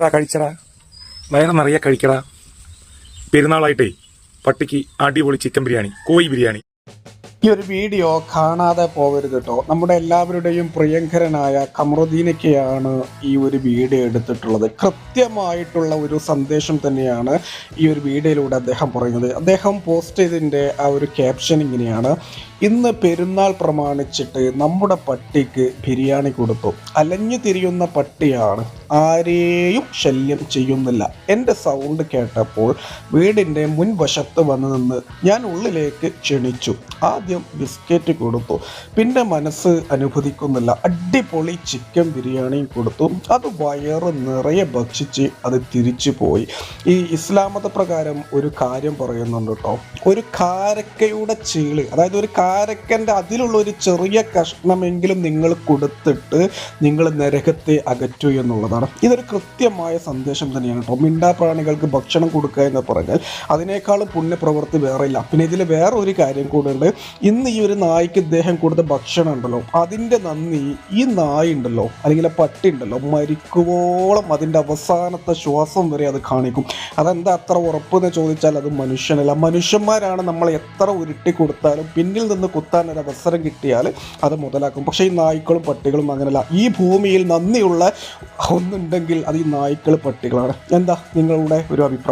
എടാ, കഴിച്ചടാ. വയറ് നിറയെ കഴിക്കടാ. പെരുന്നാളായിട്ടേ പട്ടിക്ക് അടിപൊളി ചിക്കൻ ബിരിയാണി കോഴി ബിരിയാണി. ഈ ഒരു വീഡിയോ കാണാതെ പോകരുത് കേട്ടോ നമ്മുടെ എല്ലാവരുടെയും പ്രിയങ്കരനായ കമറുദ്ദീനക്കെയാണ് ഈ ഒരു വീഡിയോ എടുത്തിട്ടുള്ളത്. കൃത്യമായിട്ടുള്ള ഒരു സന്ദേശം തന്നെയാണ് ഈ ഒരു വീഡിയോയിലൂടെ അദ്ദേഹം പറയുന്നത്. അദ്ദേഹം പോസ്റ്റ് ചെയ്തതിന്റെ ആ ഒരു ക്യാപ്ഷൻ ഇങ്ങനെയാണ്. ഇന്ന് പെരുന്നാൾ പ്രമാണിച്ചിട്ട് നമ്മുടെ പട്ടിക്ക് ബിരിയാണി കൊടുത്തു. അലഞ്ഞു തിരിയുന്ന പട്ടിയാണ്. ആരെയും ശല്യം ചെയ്യുന്നില്ല. എന്റെ സൗണ്ട് കേട്ടപ്പോൾ വീടിന്റെ മുൻവശത്ത് വന്ന് നിന്ന് ഞാൻ ഉള്ളിലേക്ക് ക്ഷണിച്ചു. ആദ്യം ബിസ്ക്കറ്റ് കൊടുത്തു. പിന്നെ മനസ്സ് അനുവദിക്കുന്നില്ല. അടിപൊളി ചിക്കൻ ബിരിയാണിയും കൊടുത്തു. അത് വയറ് നിറയെ ഭക്ഷിച്ച് അത് തിരിച്ചു പോയി. ഈ ഇസ്ലാം മത പ്രകാരം ഒരു കാര്യം പറയുന്നുണ്ട് കേട്ടോ. ഒരു കാരക്കയുടെ ചീൾ അതായത് ഒരു കാരക്കന്റെ അതിലുള്ള ഒരു ചെറിയ കഷ്ണമെങ്കിലും നിങ്ങൾ കൊടുത്തിട്ട് നിങ്ങൾ നരകത്തെ അകറ്റു എന്നുള്ളതാണ്. ഇതൊരു കൃത്യമായ സന്ദേശം തന്നെയാണ് കേട്ടോ. മിണ്ടാ പ്രാണികൾക്ക് ഭക്ഷണം കൊടുക്കുക എന്ന് പറഞ്ഞാൽ അതിനേക്കാളും പുണ്യപ്രവൃത്തി വേറെ ഇല്ല. പിന്നെ ഇതിൽ വേറെ ഒരു കാര്യം കൂടെ ഉണ്ട്. ഇന്ന് ഈ ഒരു നായ്ക്ക് ഇദ്ദേഹം കൊടുത്ത ഭക്ഷണം ഉണ്ടല്ലോ. അതിന്റെ നന്ദി ഈ നായ ഉണ്ടല്ലോ അല്ലെങ്കിൽ ആ പട്ടി ഉണ്ടല്ലോ മരിക്കുവോളം അതിന്റെ അവസാനത്തെ ശ്വാസം വരെ അത് കാണിക്കും. അതെന്താ അത്ര ഉറപ്പെന്ന് ചോദിച്ചാൽ അത് മനുഷ്യനല്ല. മനുഷ്യന്മാരാണ് നമ്മൾ എത്ര ഉരുട്ടി കൊടുത്താലും പിന്നിൽ നിന്ന് കുത്താൻ ഒരു അവസരം കിട്ടിയാൽ അത് മുതലാക്കും. പക്ഷേ ഈ നായ്ക്കളും പട്ടികളും അങ്ങനെയല്ല ഈ ഭൂമിയിൽ നന്ദിയുള്ള ഒന്നുണ്ടെങ്കിൽ അത് ഈ നായ്ക്കൾ പട്ടികളാണ്. എന്താ നിങ്ങളുടെ ഒരു അഭിപ്രായം?